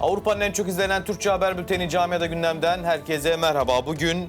Avrupa'nın en çok izlenen Türkçe haber bülteni Camiada Gündem'den herkese merhaba. Bugün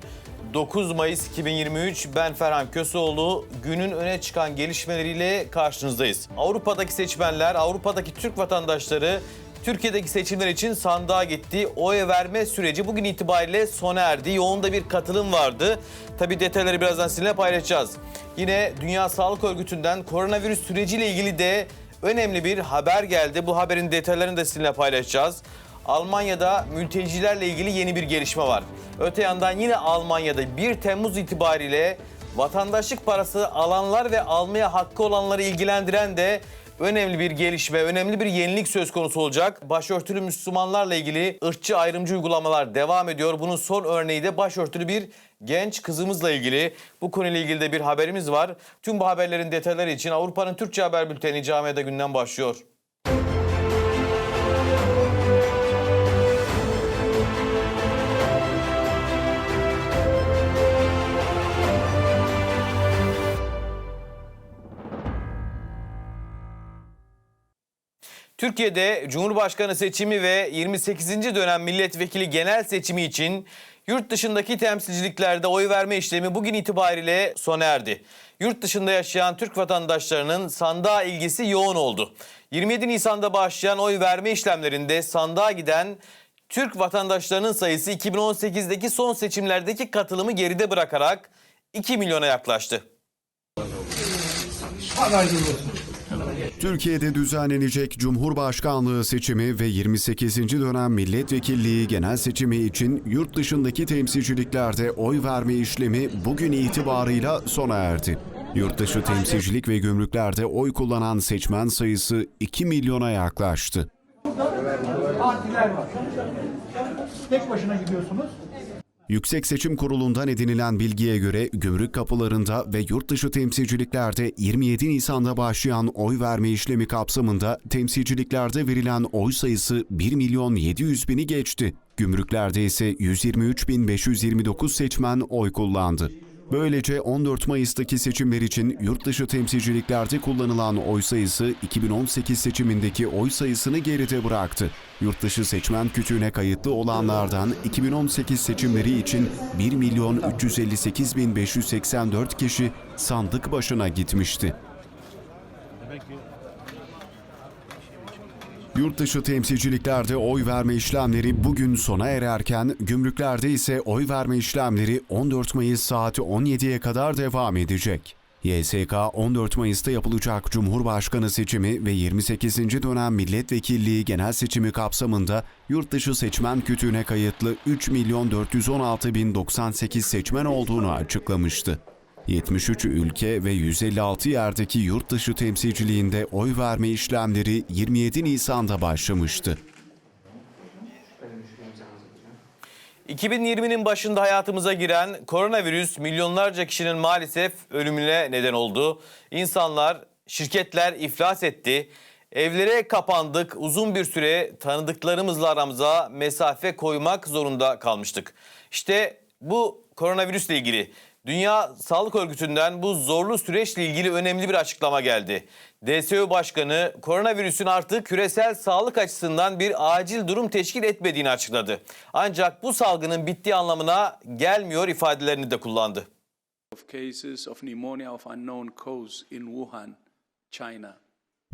9 Mayıs 2023 ben Ferhan Köseoğlu günün öne çıkan gelişmeleriyle karşınızdayız. Avrupa'daki seçmenler, Avrupa'daki Türk vatandaşları Türkiye'deki seçimler için sandığa gitti. Oy verme süreci bugün itibariyle sona erdi. Yoğun da bir katılım vardı. Tabii detayları birazdan sizinle paylaşacağız. Yine Dünya Sağlık Örgütü'nden koronavirüs süreciyle ilgili de önemli bir haber geldi. Bu haberin detaylarını da sizinle paylaşacağız. Almanya'da mültecilerle ilgili yeni bir gelişme var. Öte yandan yine Almanya'da 1 Temmuz itibariyle vatandaşlık parası alanlar ve almaya hakkı olanları ilgilendiren de önemli bir gelişme, önemli bir yenilik söz konusu olacak. Başörtülü Müslümanlarla ilgili ırkçı ayrımcı uygulamalar devam ediyor. Bunun son örneği de başörtülü bir genç kızımızla ilgili. Bu konuyla ilgili de bir haberimiz var. Tüm bu haberlerin detayları için Avrupa'nın Türkçe Haber Bülteni Camiada günden başlıyor. Türkiye'de Cumhurbaşkanı seçimi ve 28. dönem milletvekili genel seçimi için yurt dışındaki temsilciliklerde oy verme işlemi bugün itibariyle sona erdi. Yurt dışında yaşayan Türk vatandaşlarının sandığa ilgisi yoğun oldu. 27 Nisan'da başlayan oy verme işlemlerinde sandığa giden Türk vatandaşlarının sayısı 2018'deki son seçimlerdeki katılımı geride bırakarak 2 milyona yaklaştı. Türkiye'de düzenlenecek Cumhurbaşkanlığı seçimi ve 28. dönem milletvekilliği genel seçimi için yurt dışındaki temsilciliklerde oy verme işlemi bugün itibarıyla sona erdi. Yurtdışı temsilcilik ve gümrüklerde oy kullanan seçmen sayısı 2 milyona yaklaştı. partiler var. Tek başına gidiyorsunuz. Yüksek Seçim Kurulu'ndan edinilen bilgiye göre gümrük kapılarında ve yurt dışı temsilciliklerde 27 Nisan'da başlayan oy verme işlemi kapsamında temsilciliklerde verilen oy sayısı 1 milyon 700 bini geçti. Gümrüklerde ise 123 bin 529 seçmen oy kullandı. Böylece 14 Mayıs'taki seçimler için yurt dışı temsilciliklerde kullanılan oy sayısı 2018 seçimindeki oy sayısını geride bıraktı. Yurt dışı seçmen kütüğüne kayıtlı olanlardan 2018 seçimleri için 1 milyon 358 bin 584 kişi sandık başına gitmişti. Yurtdışı temsilciliklerde oy verme işlemleri bugün sona ererken gümrüklerde ise oy verme işlemleri 14 Mayıs saati 17'ye kadar devam edecek. YSK 14 Mayıs'ta yapılacak Cumhurbaşkanı seçimi ve 28. dönem milletvekilliği genel seçimi kapsamında yurtdışı seçmen kütüğüne kayıtlı 3 milyon 416 bin 98 seçmen olduğunu açıklamıştı. 73 ülke ve 156 yerdeki yurt dışı temsilciliğinde oy verme işlemleri 27 Nisan'da başlamıştı. 2020'nin başında hayatımıza giren koronavirüs milyonlarca kişinin maalesef ölümüne neden oldu. İnsanlar, şirketler iflas etti. Evlere kapandık. Uzun bir süre tanıdıklarımızla aramıza mesafe koymak zorunda kalmıştık. İşte bu koronavirüsle ilgili Dünya Sağlık Örgütü'nden bu zorlu süreçle ilgili önemli bir açıklama geldi. DSÖ Başkanı koronavirüsün artık küresel sağlık açısından bir acil durum teşkil etmediğini açıkladı. Ancak bu salgının bittiği anlamına gelmiyor ifadelerini de kullandı. of cases of pneumonia of unknown cause in Wuhan, China.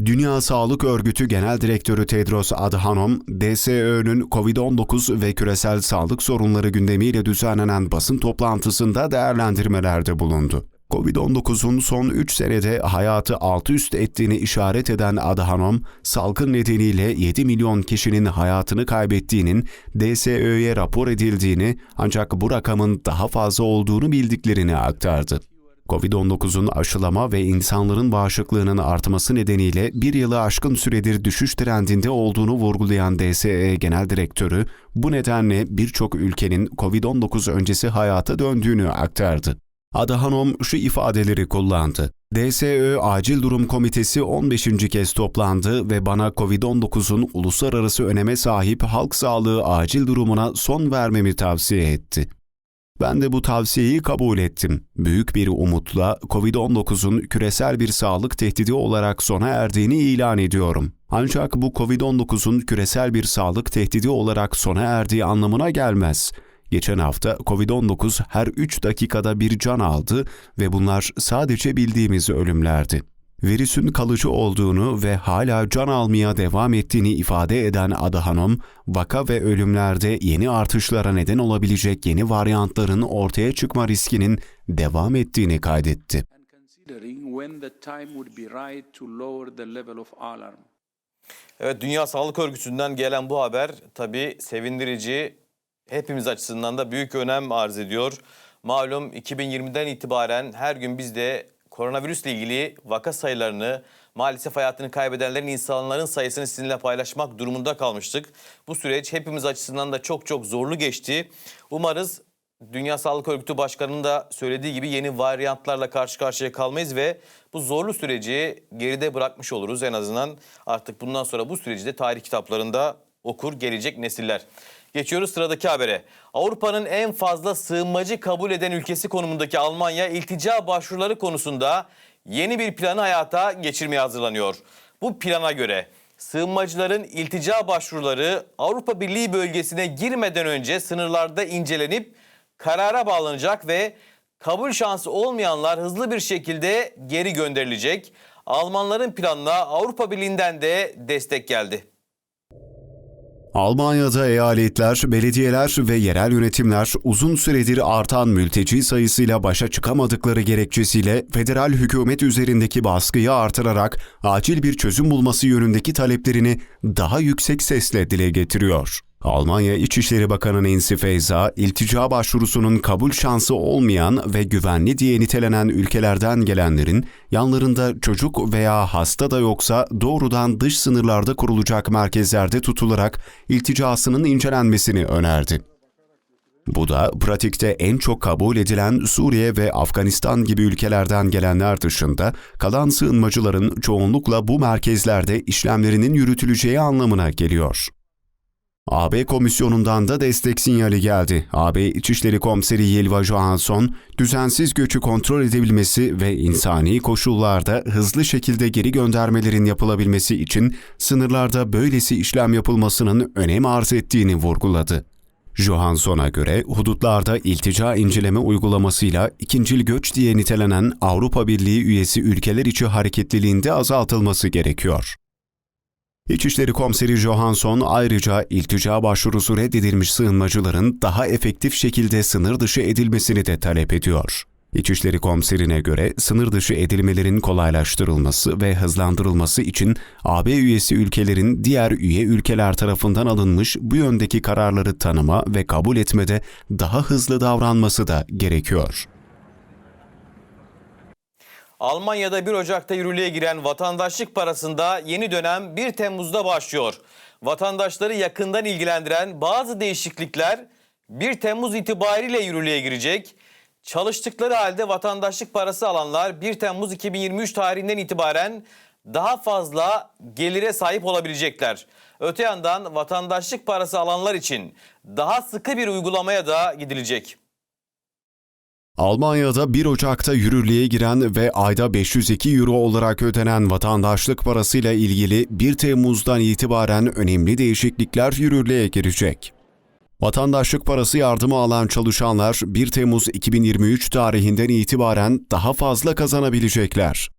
Dünya Sağlık Örgütü Genel Direktörü Tedros Adhanom, DSÖ'nün COVID-19 ve küresel sağlık sorunları gündemiyle düzenlenen basın toplantısında değerlendirmelerde bulundu. Covid-19'un son 3 senede hayatı alt üst ettiğini işaret eden Adhanom, salgın nedeniyle 7 milyon kişinin hayatını kaybettiğinin DSÖ'ye rapor edildiğini ancak bu rakamın daha fazla olduğunu bildiklerini aktardı. Covid-19'un aşılama ve insanların bağışıklığının artması nedeniyle bir yılı aşkın süredir düşüş trendinde olduğunu vurgulayan DSE Genel Direktörü, bu nedenle birçok ülkenin Covid-19 öncesi hayata döndüğünü aktardı. Adhanom şu ifadeleri kullandı. DSÖ Acil Durum Komitesi 15. kez toplandı ve bana COVID-19'un uluslararası öneme sahip halk sağlığı acil durumuna son vermemi tavsiye etti. Ben de bu tavsiyeyi kabul ettim. Büyük bir umutla COVID-19'un küresel bir sağlık tehdidi olarak sona erdiğini ilan ediyorum. Ancak bu COVID-19'un küresel bir sağlık tehdidi olarak sona erdiği anlamına gelmez. Geçen hafta COVID-19 her 3 dakikada bir can aldı ve bunlar sadece bildiğimiz ölümlerdi. Virüsün kalıcı olduğunu ve hala can almaya devam ettiğini ifade eden Adhanom, vaka ve ölümlerde yeni artışlara neden olabilecek yeni varyantların ortaya çıkma riskinin devam ettiğini kaydetti. Evet Dünya Sağlık Örgütü'nden gelen bu haber tabii sevindirici, hepimiz açısından da büyük önem arz ediyor. Malum 2020'den itibaren her gün biz de koronavirüsle ilgili vaka sayılarını, maalesef hayatını kaybedenlerin insanların sayısını sizinle paylaşmak durumunda kalmıştık. Bu süreç hepimiz açısından da çok çok zorlu geçti. Umarız Dünya Sağlık Örgütü Başkanı'nın da söylediği gibi yeni varyantlarla karşı karşıya kalmayız ve bu zorlu süreci geride bırakmış oluruz. En azından artık bundan sonra bu süreci de tarih kitaplarında okur gelecek nesiller. Geçiyoruz sıradaki habere. Avrupa'nın en fazla sığınmacı kabul eden ülkesi konumundaki Almanya iltica başvuruları konusunda yeni bir planı hayata geçirmeye hazırlanıyor. Bu plana göre sığınmacıların iltica başvuruları Avrupa Birliği bölgesine girmeden önce sınırlarda incelenip karara bağlanacak ve kabul şansı olmayanlar hızlı bir şekilde geri gönderilecek. Almanların planına Avrupa Birliği'nden de destek geldi. Almanya'da eyaletler, belediyeler ve yerel yönetimler uzun süredir artan mülteci sayısıyla başa çıkamadıkları gerekçesiyle federal hükümet üzerindeki baskıyı artırarak acil bir çözüm bulması yönündeki taleplerini daha yüksek sesle dile getiriyor. Almanya İçişleri Bakanı Nancy Faeser, iltica başvurusunun kabul şansı olmayan ve güvenli diye nitelenen ülkelerden gelenlerin yanlarında çocuk veya hasta da yoksa doğrudan dış sınırlarda kurulacak merkezlerde tutularak ilticasının incelenmesini önerdi. Bu da pratikte en çok kabul edilen Suriye ve Afganistan gibi ülkelerden gelenler dışında kalan sığınmacıların çoğunlukla bu merkezlerde işlemlerinin yürütüleceği anlamına geliyor. AB komisyonundan da destek sinyali geldi. AB İçişleri Komiseri Yelva Johansson, düzensiz göçü kontrol edebilmesi ve insani koşullarda hızlı şekilde geri göndermelerin yapılabilmesi için sınırlarda böylesi işlem yapılmasının önem arz ettiğini vurguladı. Johansson'a göre hudutlarda iltica inceleme uygulamasıyla ikincil göç diye nitelenen Avrupa Birliği üyesi ülkeler içi hareketliliğinde azaltılması gerekiyor. İçişleri Komiseri Johansson ayrıca iltica başvurusu reddedilmiş sığınmacıların daha efektif şekilde sınır dışı edilmesini de talep ediyor. İçişleri Komiserine göre sınır dışı edilmelerin kolaylaştırılması ve hızlandırılması için AB üyesi ülkelerin diğer üye ülkeler tarafından alınmış bu yöndeki kararları tanıma ve kabul etmede daha hızlı davranması da gerekiyor. Almanya'da 1 Ocak'ta yürürlüğe giren vatandaşlık parasında yeni dönem 1 Temmuz'da başlıyor. Vatandaşları yakından ilgilendiren bazı değişiklikler 1 Temmuz itibariyle yürürlüğe girecek. Çalıştıkları halde vatandaşlık parası alanlar 1 Temmuz 2023 tarihinden itibaren daha fazla gelire sahip olabilecekler. Öte yandan vatandaşlık parası alanlar için daha sıkı bir uygulamaya da gidilecek. Almanya'da 1 Ocak'ta yürürlüğe giren ve ayda 502 euro olarak ödenen vatandaşlık parasıyla ilgili 1 Temmuz'dan itibaren önemli değişiklikler yürürlüğe girecek. Vatandaşlık parası yardımı alan çalışanlar 1 Temmuz 2023 tarihinden itibaren daha fazla kazanabilecekler.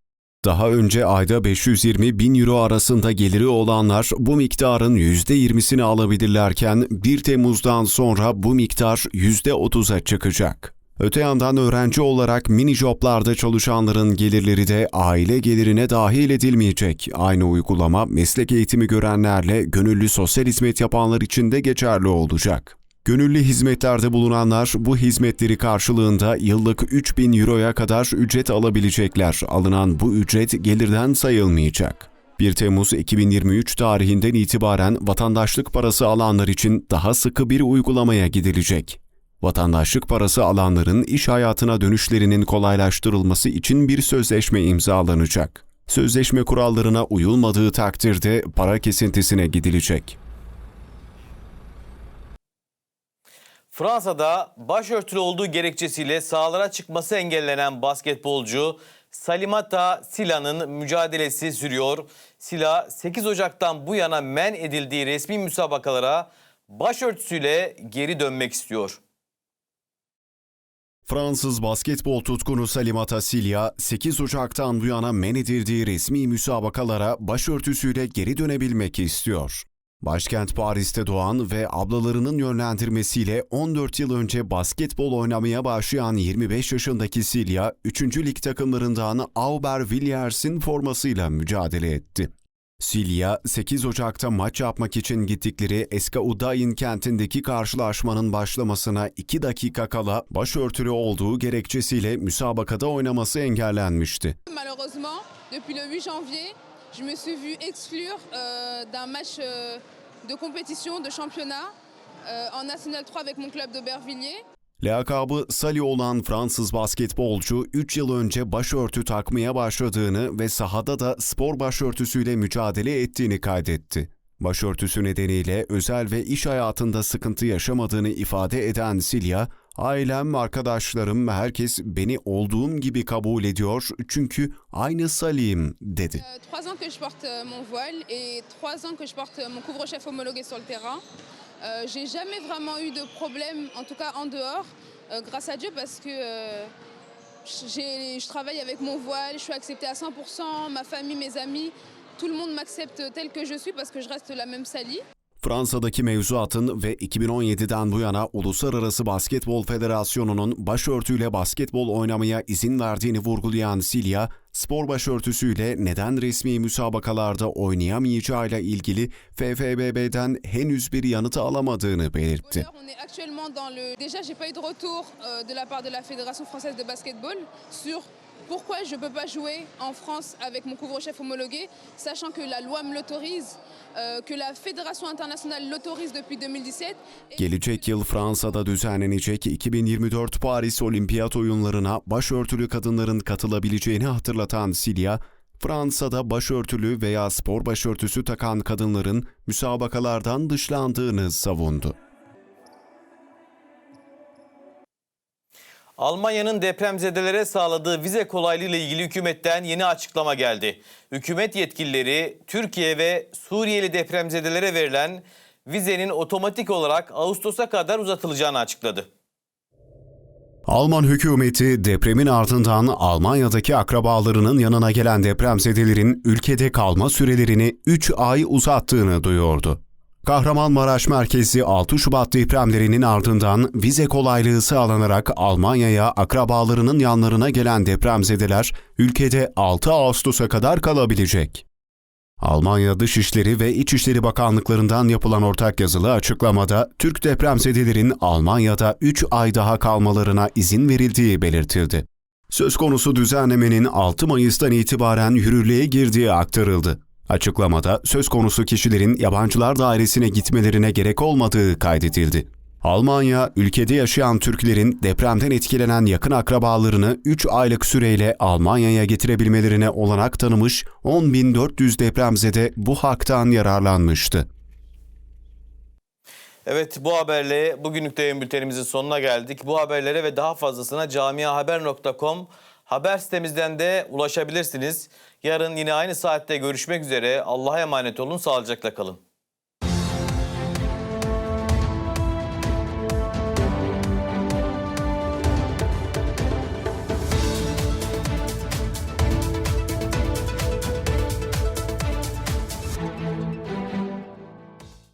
Daha önce ayda 520 bin euro arasında geliri olanlar bu miktarın %20'sini alabilirlerken 1 Temmuz'dan sonra bu miktar %30'a çıkacak. Öte yandan öğrenci olarak mini joblarda çalışanların gelirleri de aile gelirine dahil edilmeyecek. Aynı uygulama meslek eğitimi görenlerle gönüllü sosyal hizmet yapanlar için de geçerli olacak. Gönüllü hizmetlerde bulunanlar bu hizmetleri karşılığında yıllık 3000 euroya kadar ücret alabilecekler. Alınan bu ücret gelirden sayılmayacak. 1 Temmuz 2023 tarihinden itibaren vatandaşlık parası alanlar için daha sıkı bir uygulamaya gidilecek. Vatandaşlık parası alanların iş hayatına dönüşlerinin kolaylaştırılması için bir sözleşme imzalanacak. Sözleşme kurallarına uyulmadığı takdirde para kesintisine gidilecek. Fransa'da başörtülü olduğu gerekçesiyle sahalara çıkması engellenen basketbolcu Salimata Sila'nın mücadelesi sürüyor. Sila 8 Ocak'tan bu yana men edildiği resmi müsabakalara başörtüsüyle geri dönmek istiyor. Fransız basketbol tutkunu Salimata Silya, 8 Ocak'tan bu yana men edildiği resmi müsabakalara başörtüsüyle geri dönebilmek istiyor. Başkent Paris'te doğan ve ablalarının yönlendirmesiyle 14 yıl önce basketbol oynamaya başlayan 25 yaşındaki Silya, 3. lig takımlarından Aubervilliers formasıyla mücadele etti. Silya, 8 Ocak'ta maç yapmak için gittikleri Eskaudain kentindeki karşılaşmanın başlamasına 2 dakika kala başörtülü olduğu gerekçesiyle müsabakada oynaması engellenmişti. Malheureusement, depuis le 8 janvier, je me suis vue exclure euh, d'un match euh, de compétition, de championnat euh, en National 3 avec mon club d'Aubervilliers. Lakabı Sali olan Fransız basketbolcu 3 yıl önce başörtü takmaya başladığını ve sahada da spor başörtüsüyle mücadele ettiğini kaydetti. Başörtüsü nedeniyle özel ve iş hayatında sıkıntı yaşamadığını ifade eden Silya, ailem, arkadaşlarım, herkes beni olduğum gibi kabul ediyor çünkü aynı Salih'im dedi. Euh, trois ans que je porte mon voile et trois ans que je porte mon couvre-chef homologué sur le terrain. Euh, J'ai jamais vraiment eu de problème, en tout cas en dehors, euh, grâce à Dieu, parce que euh, je travaille avec mon voile, je suis acceptée à 100%, ma famille, mes amis, tout le monde m'accepte tel que je suis parce que je reste la même Sally. Fransa'daki mevzuatın ve 2017'den bu yana Uluslararası Basketbol Federasyonu'nun başörtüyle basketbol oynamaya izin verdiğini vurgulayan Silya, spor başörtüsüyle neden resmi müsabakalarda oynayamayacağıyla ilgili FFBB'den henüz bir yanıt alamadığını belirtti. Pourquoi je peux pas jouer en France avec mon couvre-chef homologué, sachant que la loi me l'autorise, euh, que la Fédération internationale l'autorise depuis 2017. et- Gelecek yıl Fransa'da düzenlenecek 2024 Paris Olimpiyat Oyunlarına başörtülü kadınların katılabileceğini hatırlatan Silya, Fransa'da başörtülü veya spor başörtüsü takan kadınların müsabakalardan dışlandığını savundu. Almanya'nın depremzedelere sağladığı vize kolaylığı ile ilgili hükümetten yeni açıklama geldi. Hükümet yetkilileri Türkiye ve Suriyeli depremzedelere verilen vizenin otomatik olarak Ağustos'a kadar uzatılacağını açıkladı. Alman hükümeti depremin ardından Almanya'daki akrabalarının yanına gelen depremzedelerin ülkede kalma sürelerini 3 ay uzattığını duyurdu. Kahramanmaraş merkezi 6 Şubat depremlerinin ardından vize kolaylığı sağlanarak Almanya'ya akrabalarının yanlarına gelen depremzedeler ülkede 6 Ağustos'a kadar kalabilecek. Almanya Dışişleri ve İçişleri Bakanlıklarından yapılan ortak yazılı açıklamada Türk depremzedelerin Almanya'da 3 ay daha kalmalarına izin verildiği belirtildi. Söz konusu düzenlemenin 6 Mayıs'tan itibaren yürürlüğe girdiği aktarıldı. Açıklamada söz konusu kişilerin yabancılar dairesine gitmelerine gerek olmadığı kaydedildi. Almanya, ülkede yaşayan Türklerin depremden etkilenen yakın akrabalarını 3 aylık süreyle Almanya'ya getirebilmelerine olanak tanımış 10.400 depremzede bu haktan yararlanmıştı. Evet bu haberle bugünlük de yayın bültenimizin sonuna geldik. Bu haberlere ve daha fazlasına camiahaber.com haber sitemizden de ulaşabilirsiniz. Yarın yine aynı saatte görüşmek üzere. Allah'a emanet olun, sağlıcakla kalın.